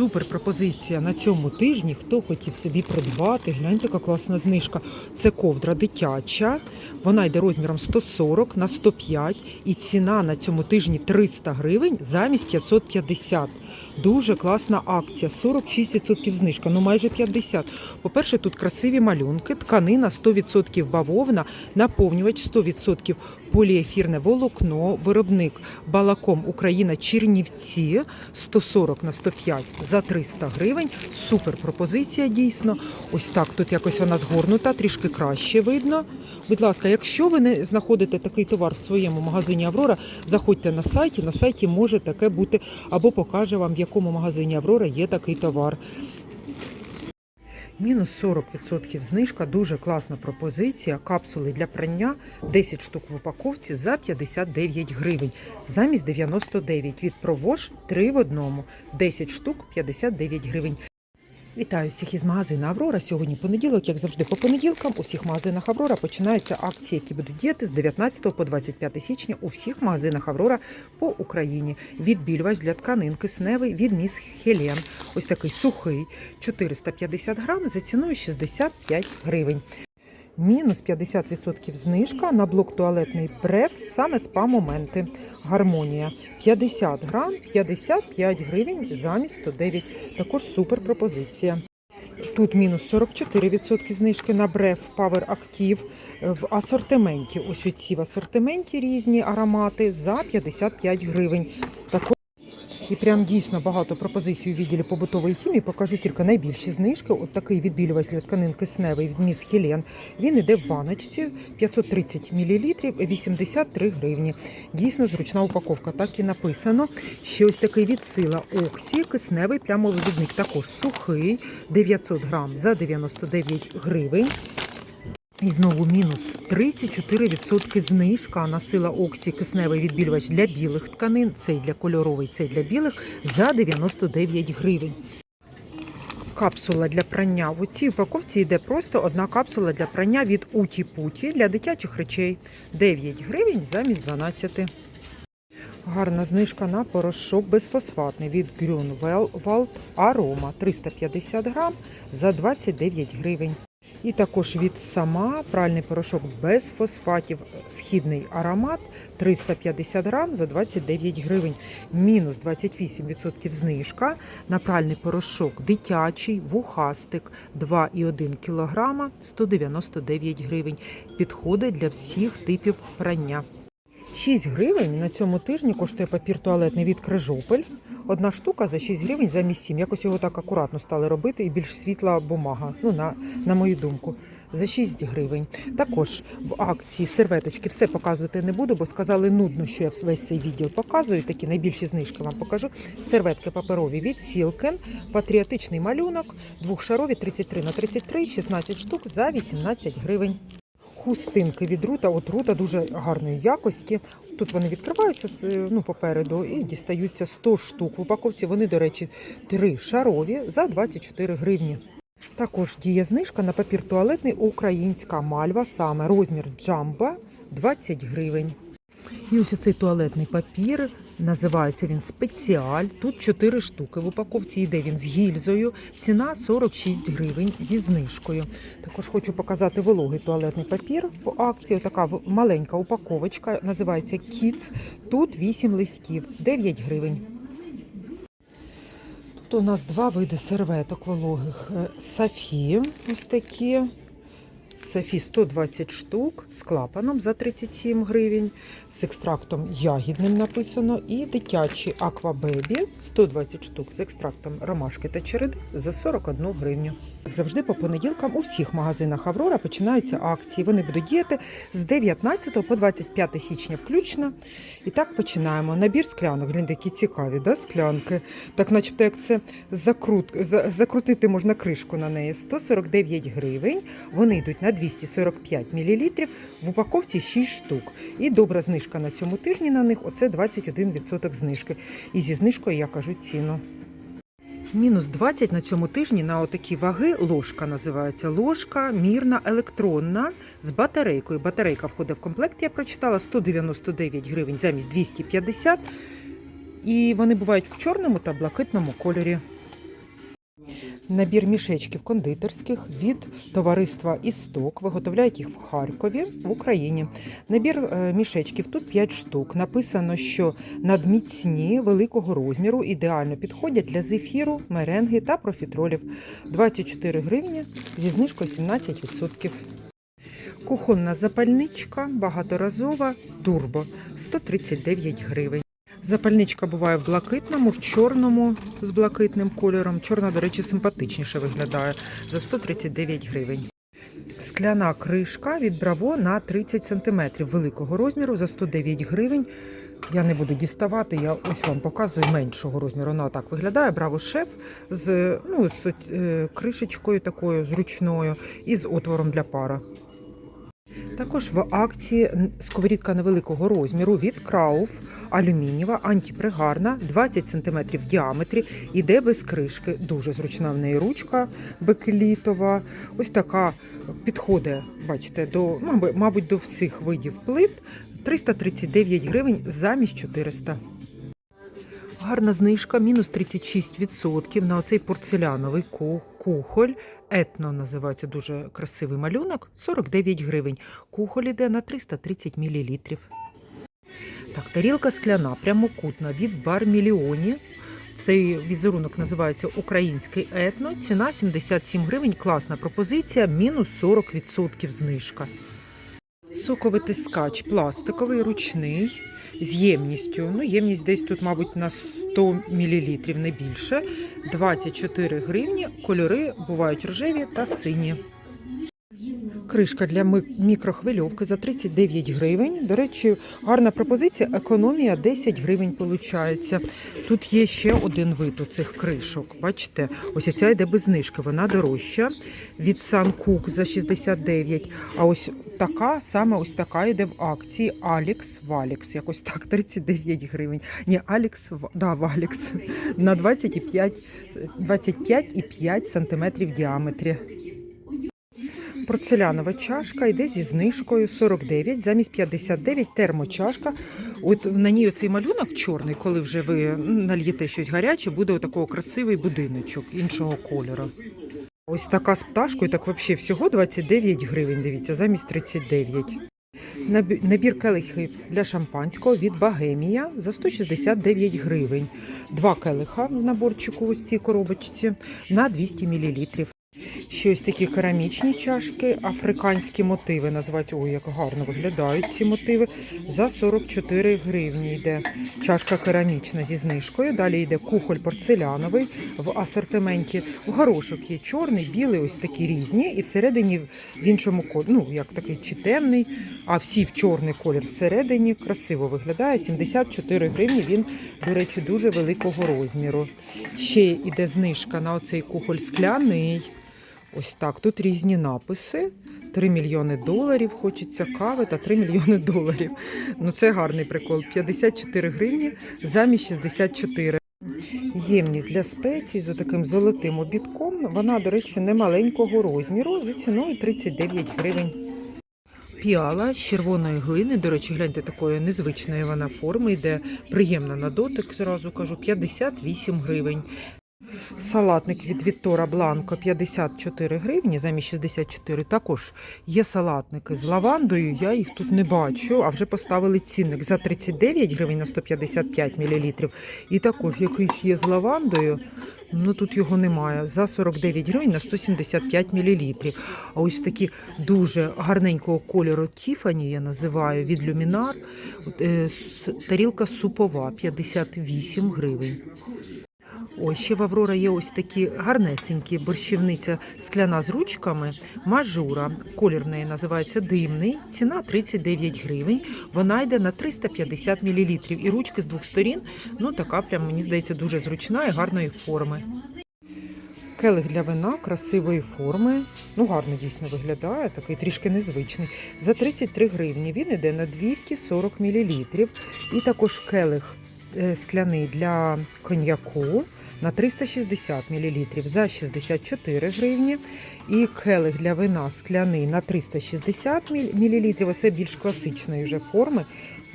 Супер пропозиція на цьому тижні. Хто хотів собі придбати, гляньте, яка класна знижка. Це ковдра дитяча. Вона йде розміром 140 на 105 і ціна на цьому тижні 300 гривень замість 550. Дуже класна акція. 46% знижка, ну майже 50. По-перше, тут красиві малюнки, тканина 100% бавовна, наповнювач 100% поліефірне волокно, виробник Балаком Україна Чернівці 140 на 105 за 300 гривень. Супер пропозиція дійсно. Ось так тут якось вона згорнута, трішки краще видно. Будь ласка, якщо ви не знаходите такий товар в своєму магазині Аврора, заходьте на сайті. На сайті може таке бути або покаже вам, в якому магазині Аврора є такий товар. Мінус 40% знижка, дуже класна пропозиція. Капсули для прання 10 штук в упаковці за 59 гривень. Замість 99 від Провож 3 в одному. 10 штук 59 гривень. Вітаю всіх із магазину Аврора. Сьогодні понеділок, як завжди, по понеділкам у всіх магазинах Аврора починаються акції, які будуть діяти з 19 по 25 січня у всіх магазинах Аврора по Україні. Відбільвач для тканин кисневий від міс Хелен. Ось такий сухий 450 грам за ціною 65 гривень. Мінус 50% знижка на блок туалетний бреф саме спа-моменти. Гармонія 50 грам, 55 гривень замість 109. Також супер пропозиція. Тут мінус 44% знижки на бреф Power Active в асортименті. Ось оці в асортименті різні аромати за 55 гривень. І прям дійсно багато пропозицій у відділі побутової хімії. Покажу тільки найбільші знижки. От такий відбілювач для тканин кисневий від міс Хелен. Він іде в баночці 530 мл, 83 гривні. Дійсно зручна упаковка, так і написано. Ще ось такий від сила Оксі, кисневий прямовивідник, також сухий, 900 грам за 99 гривень. І знову мінус 34% знижка на сила Оксі кисневий відбілювач для білих тканин, цей для кольоровий, цей для білих за 99 гривень. Капсула для прання. В цій упаковці йде просто одна капсула для прання від Уті Путі для дитячих речей. 9 гривень замість 12. Гарна знижка на порошок безфосфатний від Grünwald Aroma 350 грам за 29 гривень. І також від сама пральний порошок без фосфатів, східний аромат 350 грам за 29 гривень. Мінус 28% знижка на пральний порошок дитячий, вухастик 2,1 кг 199 гривень. Підходить для всіх типів прання. 6 гривень на цьому тижні коштує папір туалетний від Крижопель. Одна штука за 6 гривень замість 7. Якось його так акуратно стали робити і більш світла бумага, ну на, на мою думку, за 6 гривень. Також в акції серветочки все показувати не буду, бо сказали нудно, що я весь цей відділ показую. Такі найбільші знижки вам покажу. Серветки паперові від Сілкен, патріотичний малюнок, двохшарові 33 на 33, 16 штук за 18 гривень. Хустинки від рута, от рута дуже гарної якості. Тут вони відкриваються з- ну, попереду і дістаються 100 штук. В упаковці вони, до речі, три шарові за 24 гривні. Також діє знижка на папір туалетний українська мальва, саме розмір джамба 20 гривень. І ось цей туалетний папір. Називається він спеціаль. Тут 4 штуки. В упаковці йде він з гільзою. Ціна 46 гривень зі знижкою. Також хочу показати вологий туалетний папір по акції. Така маленька упаковочка. Називається Kids. Тут 8 листів, 9 гривень. Тут у нас два види серветок вологих. Е, Сафі, ось такі. Сафі 120 штук з клапаном за 37 гривень, з екстрактом ягідним написано, і дитячі аквабебі 120 штук з екстрактом ромашки та череди за 41 гривню. Як завжди, по понеділкам у всіх магазинах Аврора починаються акції. Вони будуть діяти з 19 по 25 січня включно. І так починаємо. Набір склянок. Гляньте, які цікаві, да? склянки. Так, начебто, як це закрут... закрутити можна кришку на неї. 149 гривень. Вони йдуть на 245 мл. В упаковці 6 штук. І добра знижка на цьому тижні на них оце 21% знижки. І зі знижкою я кажу ціну. Мінус 20 на цьому тижні на отакі ваги. Ложка називається. Ложка мірна електронна з батарейкою. Батарейка входить в комплект, я прочитала 199 гривень замість 250. І вони бувають в чорному та блакитному кольорі. Набір мішечків кондитерських від товариства Істок. Виготовляють їх в Харкові в Україні. Набір е, мішечків тут 5 штук. Написано, що надміцні великого розміру ідеально підходять для зефіру, меренги та профітролів. 24 гривні зі знижкою 17%. Кухонна запальничка багаторазова турбо 139 гривень. Запальничка буває в блакитному, в чорному з блакитним кольором. Чорна, до речі, симпатичніше виглядає за 139 гривень. Скляна кришка від Браво на 30 см великого розміру за 109 гривень. Я не буду діставати, я ось вам показую меншого розміру. Вона так виглядає. Браво шеф з, ну, з е, кришечкою такою зручною і з отвором для пара. Також в акції сковорідка невеликого розміру від Крауф алюмінієва, антипригарна, 20 см в діаметрі, іде без кришки. Дуже зручна в неї ручка бекелітова. Ось така підходить, бачите, до, мабуть, до всіх видів плит. 339 гривень замість 400. Гарна знижка, мінус 36% на оцей порцеляновий кухоль. Етно називається дуже красивий малюнок. 49 гривень. Кухоль іде на 330 мл. Так, тарілка скляна, прямокутна від бар Міліоні. Цей візерунок називається Український етно. Ціна 77 гривень. Класна пропозиція, мінус 40% знижка. Соковитискач пластиковий, ручний, з ємністю. Ну, ємність десь тут, мабуть, на 100 мл, не більше. 24 гривні. Кольори бувають рожеві та сині. Кришка для мікрохвильовки за 39 гривень. До речі, гарна пропозиція. Економія 10 гривень виходить. Тут є ще один вид у цих кришок. Бачите, ось ця йде без знижки. Вона дорожча від Suncook за 69. А ось така, саме ось така йде в акції Алікс Валікс. Якось так, 39 гривень. Ні, Алікс, да, Валікс на 25, 25,5 см в діаметрі. Порцелянова чашка йде зі знижкою 49, замість 59 термочашка. От на ній оцей малюнок чорний, коли вже ви нальєте щось гаряче, буде отакого красивий будиночок іншого кольору. Ось така з пташкою, так взагалі всього 29 гривень, дивіться, замість 39. Набір келихів для шампанського від Багемія за 169 гривень. Два келиха в наборчику ось цій коробочці на 200 мл. Ще ось такі керамічні чашки, африканські мотиви називають. Ой, як гарно виглядають ці мотиви. За 44 гривні йде чашка керамічна зі знижкою. Далі йде кухоль порцеляновий в асортименті. В горошок є чорний, білий, ось такі різні. І всередині в іншому кольорі, ну як такий чи темний, а всі в чорний колір всередині. Красиво виглядає. 74 гривні. Він, до речі, дуже великого розміру. Ще йде знижка на оцей кухоль скляний. Ось так. Тут різні написи. 3 мільйони доларів, хочеться кави та 3 мільйони доларів. Ну це гарний прикол. 54 гривні замість 64. Ємність для спецій за таким золотим обідком. Вона, до речі, не маленького розміру за ціною 39 гривень. Піала з червоної глини, до речі, гляньте, такої незвичної вона форми, йде приємна на дотик, зразу кажу, 58 гривень. Салатник від Віттора Бланко 54 гривні замість 64. Також є салатники з лавандою. Я їх тут не бачу, а вже поставили цінник за 39 гривень на 155 мл. І також якийсь є з лавандою. Ну тут його немає. За 49 гривень на 175 мл. А ось такі дуже гарненького кольору Тіфані я називаю від Люмінар. Е, Тарілка супова 58 гривень. Ось ще в Аврора є ось такі гарнесенькі борщівниця скляна з ручками, мажура. Колір в неї називається димний. Ціна 39 гривень. Вона йде на 350 мл. І ручки з двох сторін. Ну така прям мені здається дуже зручна і гарної форми. Келих для вина красивої форми. Ну, гарно дійсно виглядає, такий трішки незвичний. За 33 гривні він йде на 240 мл. І також келих скляний для коньяку на 360 мл за 64 гривні. І келих для вина скляний на 360 мл. Оце більш класичної вже форми.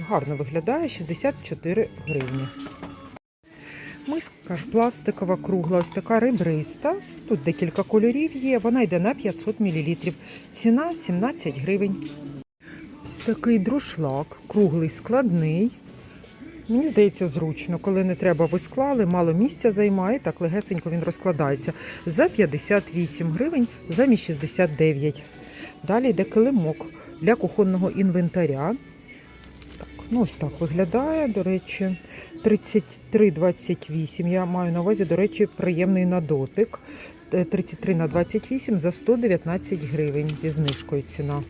Гарно виглядає 64 гривні. Миска пластикова кругла, ось така ребриста. Тут декілька кольорів є. Вона йде на 500 мл. Ціна 17 гривень. Ось такий друшлак, круглий, складний. Мені здається, зручно, коли не треба, ви склали, мало місця займає, так легесенько він розкладається. За 58 гривень, замість 69. Далі йде килимок для кухонного інвентаря. Так, ну ось так виглядає, до речі, 33,28. Я маю на увазі, до речі, приємний на дотик. Е, 33 на 28 за 119 гривень зі знижкою ціна.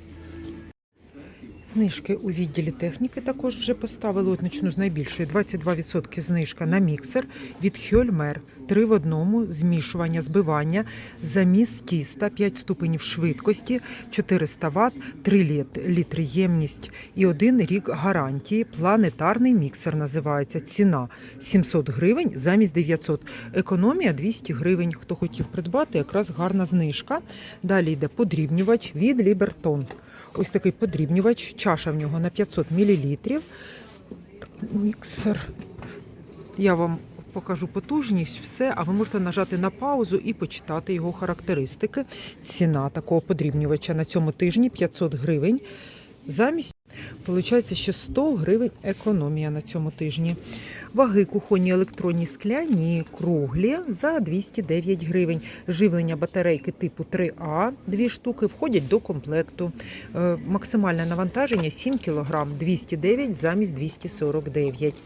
Знижки у відділі техніки також вже поставили от почну з найбільшої 22% знижка на міксер від Хьольмер. 3 в одному змішування, збивання, заміс тіста, 5 ступенів швидкості, 400 Вт, 3 літ- літри ємність і 1 рік гарантії. Планетарний міксер називається. Ціна 700 гривень замість 900. Економія 200 гривень. Хто хотів придбати, якраз гарна знижка. Далі йде подрібнювач від Лібертон. Ось такий подрібнювач, чаша в нього на 500 мл. Міксер. Я вам покажу потужність, все, а ви можете нажати на паузу і почитати його характеристики. Ціна такого подрібнювача на цьому тижні 500 гривень. Замість Получається, що 100 гривень економія на цьому тижні. Ваги кухонні електронні скляні круглі за 209 гривень. Живлення батарейки типу 3А, дві штуки входять до комплекту. Е, Максимальне навантаження 7 кг, 209 замість 249.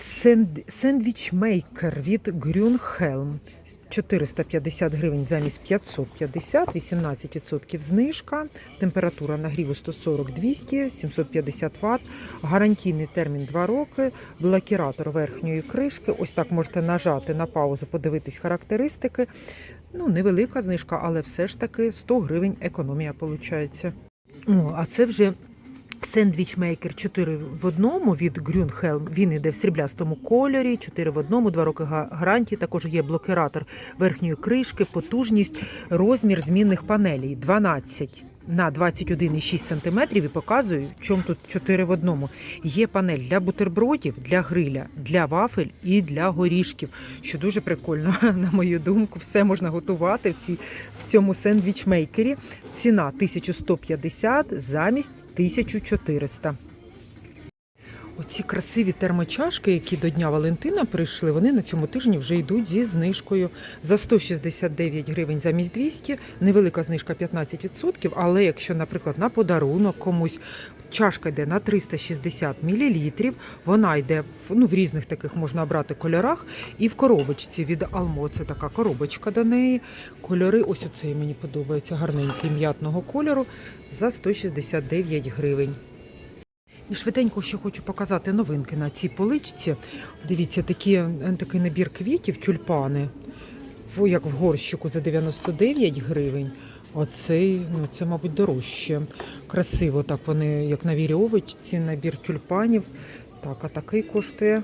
Сенд- Сендвічмейкер від Grünhelm. 450 гривень замість 550, 18% знижка. Температура нагріву 140-200, 750 Вт. Гарантійний термін 2 роки. Блокіратор верхньої кришки. Ось так можете нажати на паузу, подивитись характеристики. Ну, невелика знижка, але все ж таки 100 гривень економія виходить. О, а це вже Сендвічмейкер 4 в одному від Grünhelm. Він іде в сріблястому кольорі, 4 в одному, 2 роки гарантії. Також є блокиратор верхньої кришки, потужність, розмір змінних панелей 12 на 21,6 см і показую, в чому тут 4 в одному. Є панель для бутербродів, для гриля, для вафель і для горішків, що дуже прикольно, на мою думку. Все можна готувати в, цій, в цьому сендвічмейкері. Ціна 1150 замість 1400. Оці красиві термочашки, які до Дня Валентина прийшли, вони на цьому тижні вже йдуть зі знижкою за 169 гривень замість 200. Невелика знижка 15%, але якщо, наприклад, на подарунок комусь чашка йде на 360 мл, вона йде в, ну, в різних таких можна обрати кольорах. І в коробочці від Алмо це така коробочка до неї. Кольори, ось оцей мені подобається, гарненький м'ятного кольору за 169 гривень. І швиденько ще хочу показати новинки на цій поличці. Дивіться, такі, такий набір квітів, тюльпани, як в горщику за 99 гривень. Оцей, ну це, мабуть, дорожче. Красиво, так вони, як на вірьовочці, набір тюльпанів. Так, а такий коштує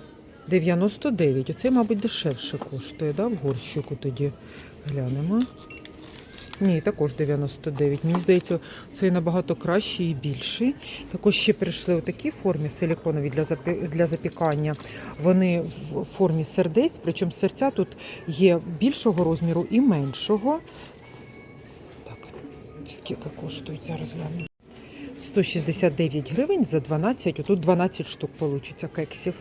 99. Оцей, мабуть, дешевше коштує, да, в горщику тоді. Глянемо. Ні, також 99. Мені здається, цей набагато кращий і більший. Також ще прийшли у такій формі силіконові для для запікання. Вони в формі сердець, причому серця тут є більшого розміру і меншого. Так, скільки коштують зараз гляну. 169 гривень за 12, отут 12 штук вийде кексів.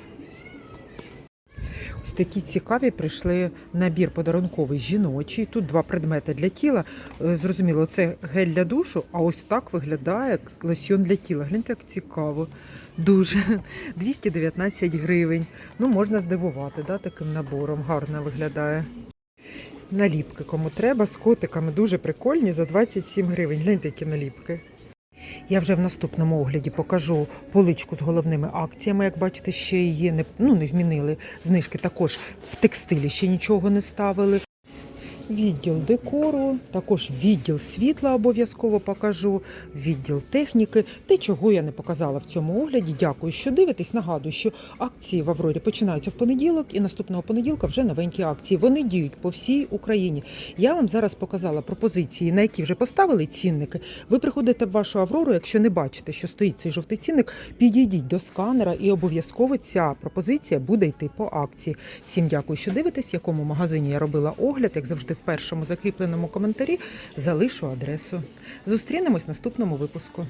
Ось такі цікаві прийшли набір подарунковий жіночий. Тут два предмети для тіла. Е, Зрозуміло, це гель для душу, а ось так виглядає лосьйон для тіла. Гляньте, як цікаво. Дуже 219 гривень. Ну, можна здивувати, да, таким набором. Гарно виглядає. Наліпки, кому треба, з котиками дуже прикольні за 27 гривень. Гляньте, які наліпки. Я вже в наступному огляді покажу поличку з головними акціями. Як бачите, ще її не, ну, не змінили. Знижки також в текстилі ще нічого не ставили. Відділ декору, також відділ світла обов'язково покажу, відділ техніки. Те, чого я не показала в цьому огляді. Дякую, що дивитесь. Нагадую, що акції в Аврорі починаються в понеділок, і наступного понеділка вже новенькі акції. Вони діють по всій Україні. Я вам зараз показала пропозиції, на які вже поставили цінники. Ви приходите в вашу Аврору, якщо не бачите, що стоїть цей жовтий цінник, підійдіть до сканера і обов'язково ця пропозиція буде йти по акції. Всім дякую, що дивитесь, в якому магазині я робила огляд. Як завжди, першому закріпленому коментарі залишу адресу. Зустрінемось в наступному випуску.